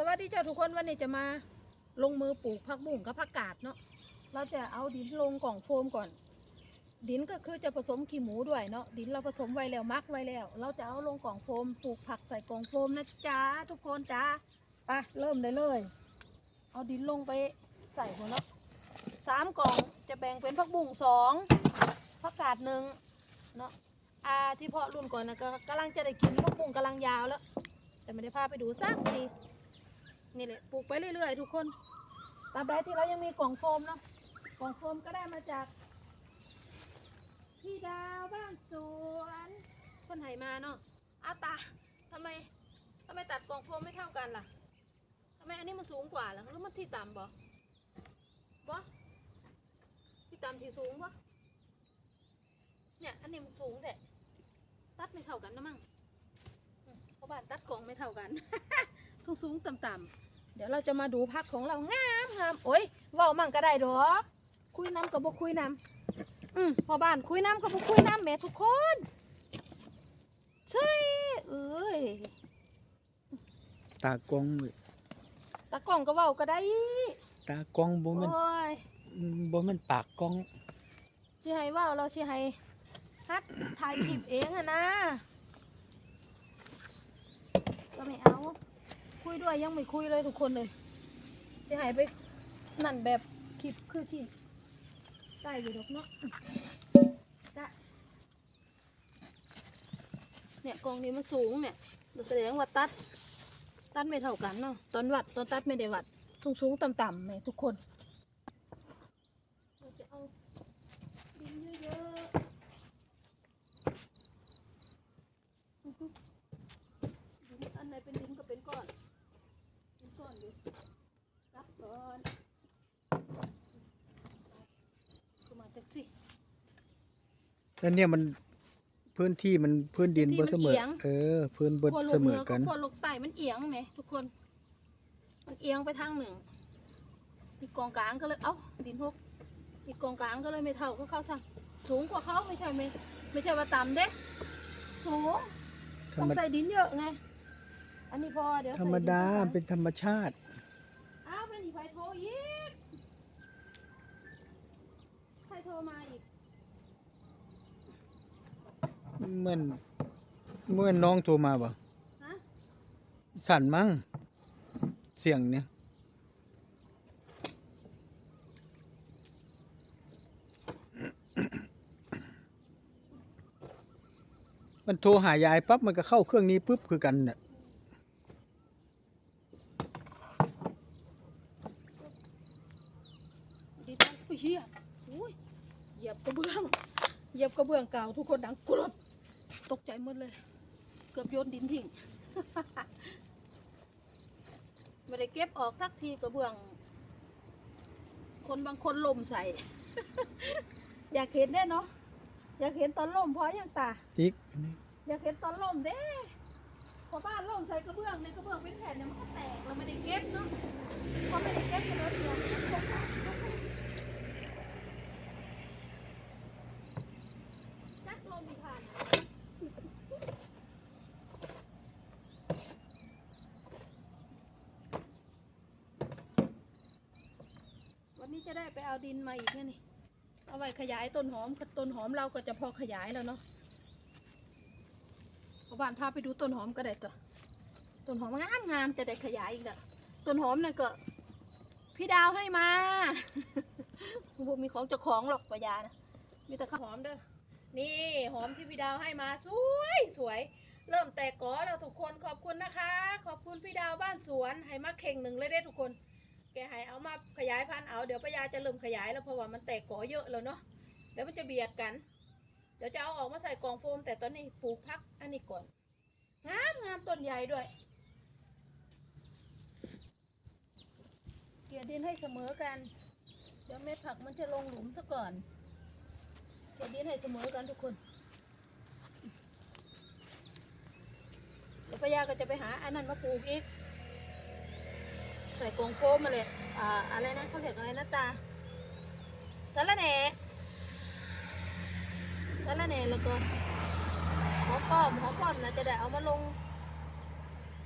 สวัสดีเจ้าทุกคนวันนี้จะมาลงมือปลูกผักบุ้งกับผักกาดเนาะเราจะเอาดินลงกล่องโฟมก่อน ดินก็คือจะผสมขี้หมูด้วยเนาะดินเราผสมไว้แล้วมักไว้แล้ว เราจะเอาลงกล่องโฟมปลูกผักใส่กล่องโฟมนะจ๊ะทุกคนจ้าไปเริ่มได้เลย เอาดินลงไปใส่หัวเนาะสามกล่องจะแบ่งเป็นผักบุ้งสองผักกาดหนึ่งเนาะอาที่เพาะรุ่นก่อนนะก็กำลังจะได้กินผักบุ้งกำลังยาวแล้ว แต่ไม่ได้พาไปดูสักที นี่แหละปลูกไปเรื่อยๆ ทุกคนตาบใดที่เรายังมีกล่องโฟมเนาะกล่องโฟมก็ได้มาจาก พี่ดาวบ้านสวนคนไหนมาเนาะอาตาทำไมทำไมตัดกล่องโฟมไม่เท่ากันล่ะทำไมอันนี้มันสูงกว่าล่ะหรือมันที่ต่ำบ่บ่ที่ต่ำที่สูงบ่เนี่ยอันนี้มันสูงแต่ตัดไม่เท่ากันนะมั่งเพราะบ้านตัดกล่องไม่เท่ากัน สูงสูงๆต่ำๆ เดี๋ยวเราจะมาดูพักของเรางามงามโอ้ยเว้ามั่งก็ได้ดอก คุยน้ำกับบ่คุยน้ำอืมพอบ้านคุยน้ำกับบ่คุยน้ำแหม่ทุกคนใช่เอ้ยตากล้องเว้ยตากล่องก็เว้าก็ได้ตากล้องบ่โอ้แมันยบ่แมันปากกล้องสิให้เว้าเราสิให้ฮัดถ่ายคลิปเองอะนะก็ไม่เอา คุยด้วยยังไม่คุยเลยทุกคนเลยเสิให้ไปนั่นแบบคลิปคือที่ได้อยู่ดอกเนาะได้เนี่ยกองนี้มันสูงเนี่ยแสดงว่าตัด ตัดไม่เท่ากันเนาะตอนวัดตอนตัดไม่ได้วัดสูงสูงๆต่ำๆเนี่ยทุกคนเราจะเอาดินเยอะๆอื้อหือดินอันไหนเป็นดินก็เป็นก้อนเป็นก้อนอยู่รับก่อนเข้ามาแท็กซี่ แล้วเนี่ยมันพื้นที่มันพื้นดินพื้บ่นที่เสมันมอเอียง เออ พื้นบ่ขั้วลเสงมเหนืออกักับน ขั้วลงใต้มันเอียงไหมทุกคน มันเอียงไปทางหนึ่งอีกกองกลางก็เลยเอ้าดินพวกอีกกองกลางก็เลยไม่เท่าก็เขาสั่งสูงกว่าเขาไม่ใช่ไหมไม่ใช่ว่าต่ำเด้สูงธรต้องรมใส่ดินเยอะไงอันนี้พอเดี๋ยวธรรมดาใส่เป็นธรรมชาติอ้าวเป็นอีกไฟโทรอีกใครโทรมาอีก เหมือนเหมื่อนน้องโทรมาบ่ฮะ สั่นมั้งเสียงเนี่ยมันโทรหายายปั๊บมันก็เข้าเครื่องนี้ปุ๊บคือกันน่ะดีจังอุ้ยเฮียอุ้ยเหยียบกระเบื้อง เหยียบกระเบื้องเก่าทุกคนดังกรด ตกใจหมดเลย เกือบโยนดินทิ้งไม่ได้เก็บออกสักทีกระเบื้อง คนบางคนลมใส่ อยากเห็นได้เนาะอยากเห็นตอนล่มเพราะยังตาจิกอยากเห็นตอนล่มเด้พอบ้านล่มใส่กระเบื้องในกระเบื้องเป็นแผ่นเนี่ยมันก็แตกเราไม่ได้เก็บเนาะพอไม่ได้เก็บก็เลยเดี๋ยวตกน้ำตกน้ำจักลมอีกผ่านอะ วันนี้จะได้ไปเอาดินมาอีกนะนี่เอาไว้ขยายต้นหอมต้นหอมเราก็จะพอขยายแล้วเนาะเอาบ้านพาไปดูต้นหอมก็ได้ตัวต้นหอมงามงามจะได้ขยายอีกแล้วต้นหอมน่ะก็ พี่ดาวให้มาบุมีของเจ้าของหรอกปะยานะมีแต่ข้าวหอมเด้อนี่หอมที่พี่ดาวให้มาสวยสวย เริ่มแตกกอแล้วทุกคนขอบคุณนะคะ ขอบคุณพี่ดาวบ้านสวนให้มาเข่งหนึ่งเลยได้ทุกคน แกให้เอามาขยายพันธุ์เอาเดี๋ยวปะยาจะเริ่มขยายแล้วเพราะว่ามันแตกกอเยอะแล้วเนาะเดี๋ยวมันจะเบียดกัน เดี๋ยวจะเอาออกมาใส่กล่องโฟม แต่ตอนนี้ปลูกพักอันนี้ก่อนงามงามต้นใหญ่ด้วย เกลี่ยดินให้เสมอกัน เดี๋ยวเม็ดผักมันจะลงหลุมซะก่อน เกลี่ยดินให้เสมอกันทุกคนเดี๋ยวป้ายาก็จะไปหาอันนั้นมาปลูกอีก ใส่กล่องโฟมมาเลยอ่าอะไรนะเขาเรียกอะไรนะตาสาระแหน่แล้วละเนี่ยแล้วก็หอมป้อมหอมป้อมนะจะได้เอามาลง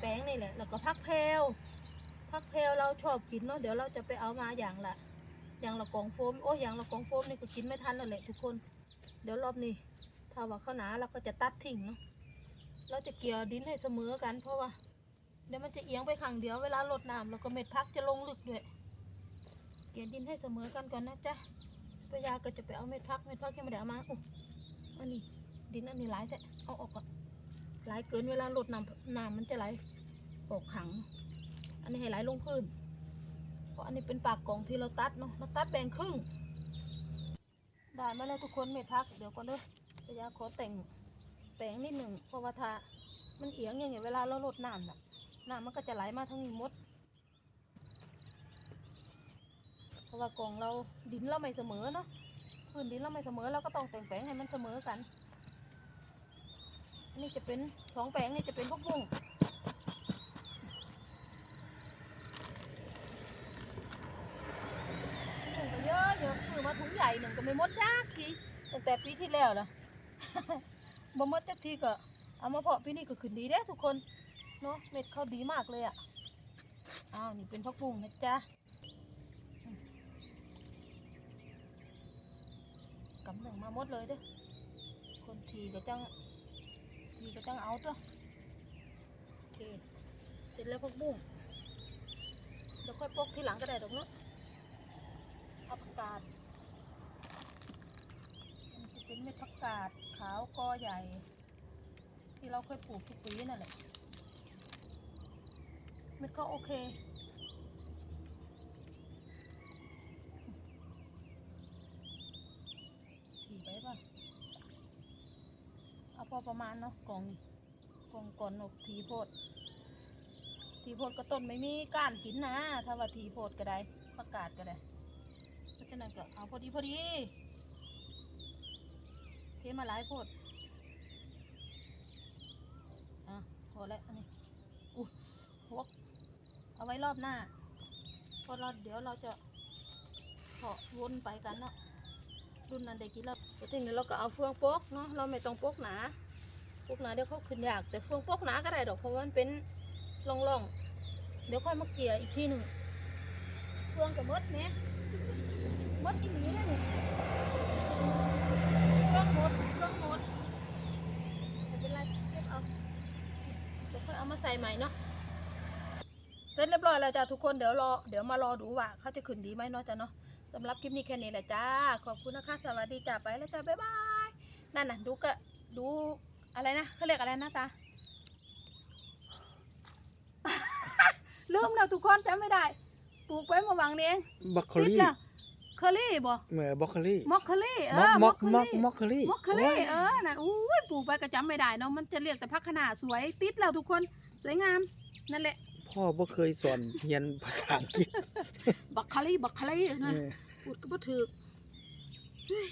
แป้งนี่แหละแล้วก็พักแพลพักแพลเราชอบกินเนาะเดี๋ยวเราจะไปเอามาอย่างละอย่างละกล่องโฟมโอ้ยอย่างละกล่องโฟมนี่ก็กินไม่ทันแล้วแหละทุกคน เดี๋ยวรอบนี้ถ้าว่าข้าวหนาเราก็จะตัดทิ้งเนาะเราจะเกี่ยวดินให้เสมอกันเพราะว่า เดี๋ยวมันจะเอียงไปข้างเดียวเวลาลดน้ำแล้วก็เม็ดพักจะลงลึกด้วย เกี่ยวดินให้เสมอกันก่อนนะจ๊ะตัวยาก็จะไปเอาเม็ดพักเม็ดพักยังไม่ได้เอามาอุ๊ยอันนี้ดินอันนี้หลายแต่เอาออกก่อนหลายเกินเวลาลดน้ำน้ำมันจะไหลออกขัง อันนี้ให้ไหลลงพื้น เพราะอันนี้เป็นปากกล่องที่เราตัดเนาะเราตัดแบ่งครึ่งได้มาแล้วทุกคนเม็ดพักเดี๋ยวก่อนเด้อตัวยาขอแต่งแปลงนิดหนึ่งเพราะว่าถ้ามันเอียงอย่างเงี้ยเวลาเราลดน้ำน่ะ น้ำมันก็จะไหลมาทางนี้หมด เพราะว่ากล่องเราดินเราไม่เสมอเนาะพื้นดินเราไม่เสมอเราก็ต้องแต่งแปลงให้มันเสมอกันนนี้จะเป็นสองแปลงนี่จะเป็นพวกบุ้งบุ้งก็เยอะเยอะซื้อมาถุงใหญ่หนึ่งก็ไม่หมดจักทีตั้งแต่ปีที่แล้วล่ะบ่หมดจักทีก็เอามาเพาะปีนี้ก็ขึ้นดีเด้ทุกคน เนาะเม็ดเขาดีมากเลยอะอ้าวนี่เป็นพักบุ้งนะจ๊ะกำหนึ่งมาหมดเลยเด้อคนทีก็จังทีก็จังเอาตัวโอเคเสร็จแล้วพักบุ้งเดี๋ยวค่อยปกทีหลังก็ได้ดอกเนาะเอาผักกาดมันจะเป็นเม็ดผักกาดขาวกอใหญ่ ที่เราเคยปลูกทุกปีนั่นแหละ ม็ดก็โอเค ถี่ไปป่ะ เอาพอประมาณเนาะกล่องนี่กล่องก่อนนกทีโพดทีโพดก็ต้นไม่มีก้านกินนะ ถ้าว่าทีโพดก็ได้ ประกาศก็ได้ เพราะฉะนั้นก็เอาพอดีพอดี เทมาหลายโพดอะพอแล้วอันนี้อุ้ยหัวก เอาไว้รอบหน้าเพอเราเดี๋ยวเราจะเพาะวนไปกันเนาะรุ่นนั้นได้กี่รอบเดี๋ยวทีนี้เราก็เอาเฟืองโป๊กเนาะเราไม่ต้องโป๊กหนาโป๊กหนาเดี๋ยวเขาขึ้นยาก แต่เฟืองโป๊กหนาก็ได้ดอกเพราะว่ามันเป็นร่องๆเดี๋ยวค่อยมาเกลี่ยอีกทีหนึ่งเฟืองกับมดเนี่ยมดที่หนีเลยนี่เฟืองมดเฟืองมดไม่เป็นไรเก็บเอาเดี๋ยวค่อยเอามาใส่ใหม่เนาะ เสร็จเรียบร้อยแล้วจ้ะทุกคนเดี๋ยวรอเดี๋ยวมารอดูว่าเขาจะขึ้นดีไหมเนาะจ้ะเนาะสำหรับคลิปนี้แค่นี้แหละจ้า ขอบคุณนะคะสวัสดีจ้าไปแล้วจ้าบ๊ายบายนั่นน่ะดูก็ดูอะไรนะเขาเรียกอะไรนะตาลืมแล้วทุกคนจำไม่ได้ปลูกไว้เมื่อวังนี้เองบล็อกโคติดลี่แล้วเคอรี่บ่เมื่อบล็อกโคลี่มอคเคอรี่เอม็อกอม็อกมม็ออคกเคอรี่ม็อกโคลี่มอคเคอรี่เออน่ะอู้ยปลูกไปก็จำไม่ได้เนาะ มันจะเรียกแต่พักขนาดสวยติดแล้วทุกคน สวยงาม นั่นแหละ พ่อบ่เคยสอนเรียนภาษาอังกฤษบักคารี่บักคารี่เอนะอพูดก็บ่ถูกเฮ้ย